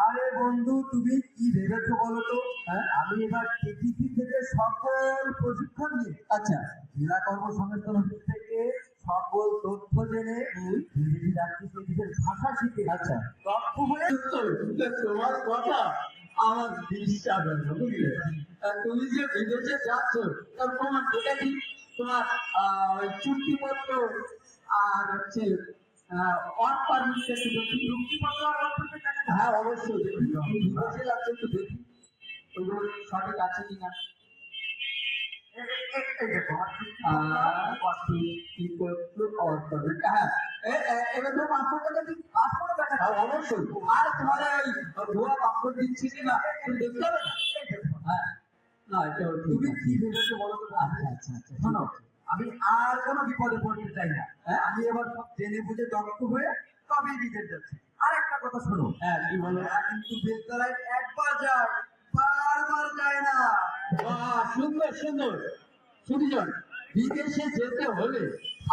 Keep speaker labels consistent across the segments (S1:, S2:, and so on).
S1: আরে বন্ধু তুমি কি ভেবেছো বলো তো হ্যাঁ আমি এবার টিটিসি থেকে সকল প্রশিক্ষণ নিয়ে
S2: আচ্ছা।
S1: জেলা কর্মসংস্থান অফিস থেকে সকল তথ্য জেনে বিদেশি সেই ভাষা শিখে
S2: আচ্ছা।
S1: দক্ষ হয়ে
S2: তোমার কথা আমার বিশ্বাস হয় বুঝলে? তুমি যে বিদেশে যাচ্ছ তার তোমার যেটা কি? তোমার চুক্তিপত্র আর হচ্ছে ওয়ার্ক পারমিট চুক্তিপত্র আর টাকা হ্যাঁ অবশ্যই। দেখি তুমি একটু দেখি। ওইগুলো সঠিক আছে কিনা। হ্যাঁ হ্যাঁ অবশ্যই। আর তোমার ওই ভুয়া পাসপোর্ট দিচ্ছি কিনা তুমি দেখতে হবে না? না এটা
S1: তুমি কি ভেবেছো বলো
S2: আচ্ছা আচ্ছা আচ্ছা
S1: শোনো আমি আর কোনো বিপদে পড়তে চাই না। হ্যাঁ আমি এবার সব জেনে বুঝে দক্ষ হয়ে তবেই বিদেশ যাচ্ছি। একটা কথা শোনো
S2: হ্যাঁ কি বলো
S1: কিন্তু বিদ্যালয় একবার যায় বারবার যায় না।
S2: বাহ সুন্দর সুন্দর। সুবিজন বিদেশে যেতে হলে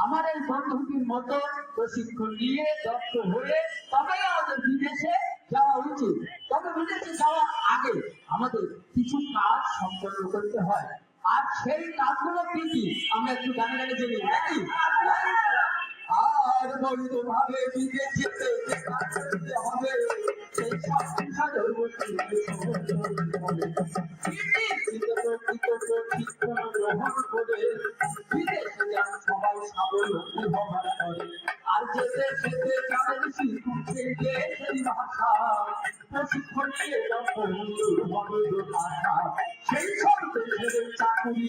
S2: আমার এই বন্ধুটির মতো প্রশিক্ষণ নিয়ে দক্ষ হয়ে তবেই আমাদের বিদেশে যাওয়া উচিত। তবে বিদেশে যাওয়ার আগে আমাদের কিছু কাজ সম্পন্ন করতে হয়। আর সেই কাজগুলো কি কি? আমরা একটু গানে গানে জেনে নাকি? আর বৈধ ভাবে যেতে হবে সেই করে সবাই স্বাবলম্বী হবার করে আর যেতে যেতে যাদের শিশু সেই দেশের ভাষা প্রশিক্ষণ সেই দেশের চাকুরি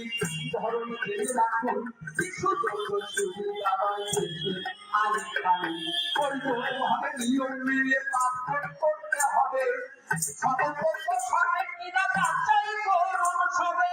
S2: ধরন জেনে রাখুন কিছু যোগ্য সুবিধা রয়েছে আইন কানুন পরিপূর্ণভাবে নিয়ম মেনে পালন করতে হবে স্বতন্ত্র সঠিক কিনা যাচাই করুন সবে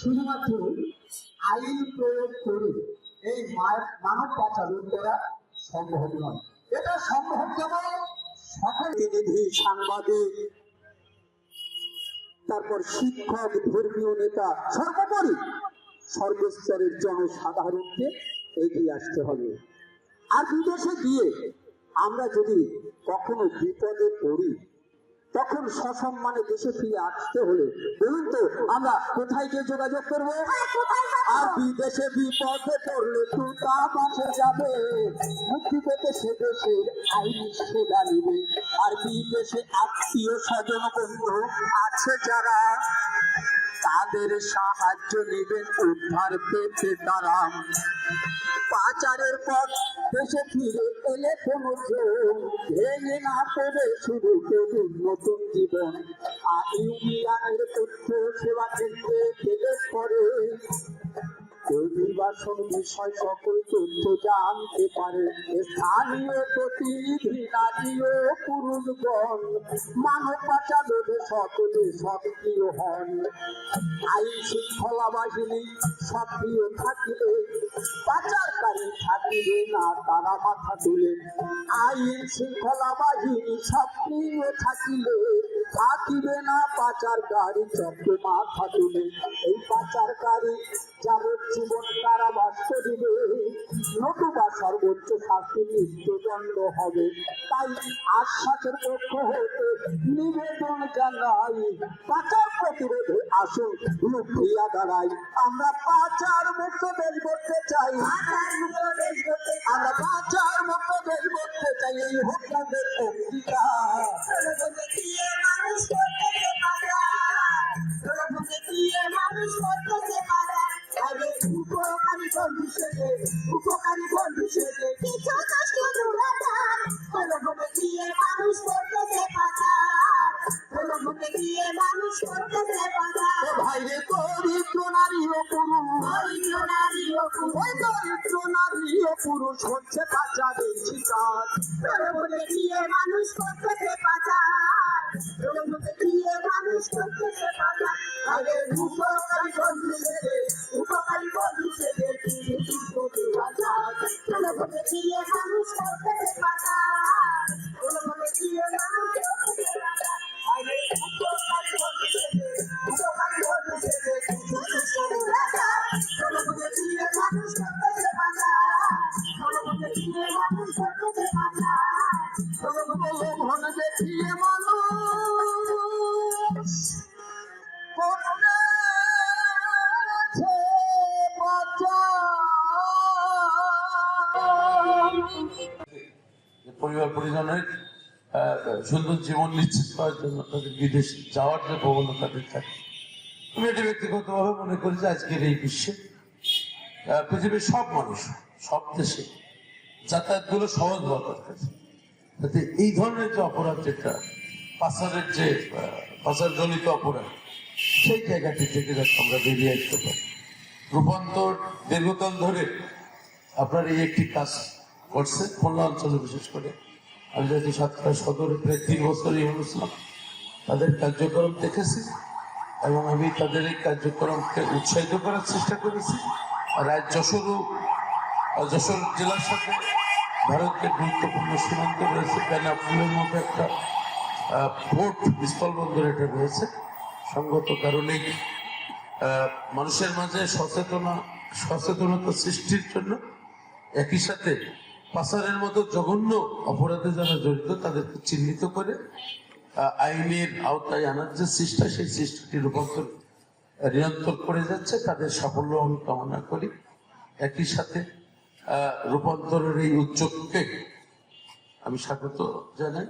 S2: শুধুমাত্র আইন করে সম্ভব নয়। এটা সম্ভব কেবল সকল প্রতিনিধি সাংবাদিক, তারপর শিক্ষক, ধর্মীয় নেতা, সর্বোপরি সর্বস্তরের জনসাধারণকে এগিয়ে আসতে হবে। আর বিদেশে গিয়ে আমরা যদি কখনো বিপদে পড়ি, তখন সসম্মানে দেশে ফিরে আসতে হলে বলুন তো, আমরা কোথায় গিয়ে যোগাযোগ করব? আর বিদেশে বিপদে পড়লে তুতা বাঁচে যাবে। মুক্তি পেতে সে দেশের আইনি সেবা নিবে। আর বিদেশে আত্মীয় স্বজন বন্ধু আছে যারা, তাদের সাহায্য নেবেন উদ্ধার পেতে তারা। পাচারের পর দেশে ফিরে এলে কোনো ভেঙে না পড়ে শুরু করুন নতুন জীবন। আর ইউনিয়নের তথ্য সেবা কেন্দ্রে গেলে পরে অভিবাসন বিষয় সকল তথ্য জানতে পারে। স্থানীয় প্রতিনিধি নারী ও পুরুষগণ মানব পাচারের সকলে সক্রিয় হন। আইন শৃঙ্খলা বাহিনী সক্রিয় থাকিলে, পাচারকারী থাকিবে না, তারা মাথা তুলে আইন শৃঙ্খলা বাহিনী সক্রিয় থাকিলে থাকিবে না পাচার গাড়ি চক্র মাথা তুলে এই পাচার গাড়ি যাবজ্জীবন কারাবাস করিবে নতুবা সর্বোচ্চ শাস্তি মৃত্যুদণ্ড হবে। তাই আশ্বাসের পক্ষ হতে নিবেদন জানাই পাচার প্রতিরোধে আসুন লুকিয়া দাঁড়াই। আমরা পাচার মুক্ত দেশ করতে চাই। আমরা পাচার মুক্ত দেশ করতে চাই। এই হত্যাদের অঙ্গীকার
S3: মানুষ করতেছে বাজার প্রভুকে দিয়ে মানুষ করতেছে বাজার আরে উপকারী বন্ধু সেজে উপকারী বন্ধু সেজে
S2: ভাইরে দরিদ্র নারী ও পুরুষ।
S3: নারী ও
S2: পুরুষ হচ্ছে পাচারের শিকার।
S3: মানুষ করতেছে দিয়ে মানুষ
S4: পরিজনের সুন্দর জীবন নিশ্চিত করার জন্য তাদের বিদেশ যাওয়ার যে প্রবণতা তাদের থাকে আমি এটি ব্যক্তিগতভাবে মনে করি যে আজকের এই বিশ্বে পৃথিবীর সব মানুষ, সব দেশে যাতায়াতগুলো সহজ হওয়া দরকার যাতে এই ধরনের যে অপরাধ যেটা, পাচারের যে পাচারজনিত অপরাধ, সেই জায়গাটি থেকে যাতে আমরা বেরিয়ে আসতে পারি। রূপান্তর দীর্ঘকাল ধরে আপনার এই একটি কাজ করছে, খুলনা অঞ্চলে বিশেষ করে। আমি যেহেতু সাতটা সদরে প্রায় তিন বছরই হয়েছিলাম তাদের কার্যক্রম দেখেছি এবং আমি তাদের এই কার্যক্রমকে উৎসাহিত করার চেষ্টা করেছি। আর আজ যশোরও যশোর জেলার সাথে ভারতের গুরুত্বপূর্ণ সীমান্ত রয়েছে। বেনাপুলের মতো একটা পোর্ট স্থলবন্দর এটা রয়েছে। সঙ্গত কারণেই আহ, মানুষের মাঝে সচেতনা সচেতনতা সৃষ্টির জন্য একই সাথে পাচারের মতো জঘন্য অপরাধে যারা জড়িত তাদেরকে চিহ্নিত করে আইনের আওতায় আনার যে চেষ্টা, সেই চেষ্টাটি রূপান্তর, নিরন্তর করে যাচ্ছে। তাদের সাফল্য আমি কামনা করি। একই সাথে রূপান্তরের এই উদ্যোগকে আমি স্বাগত জানাই।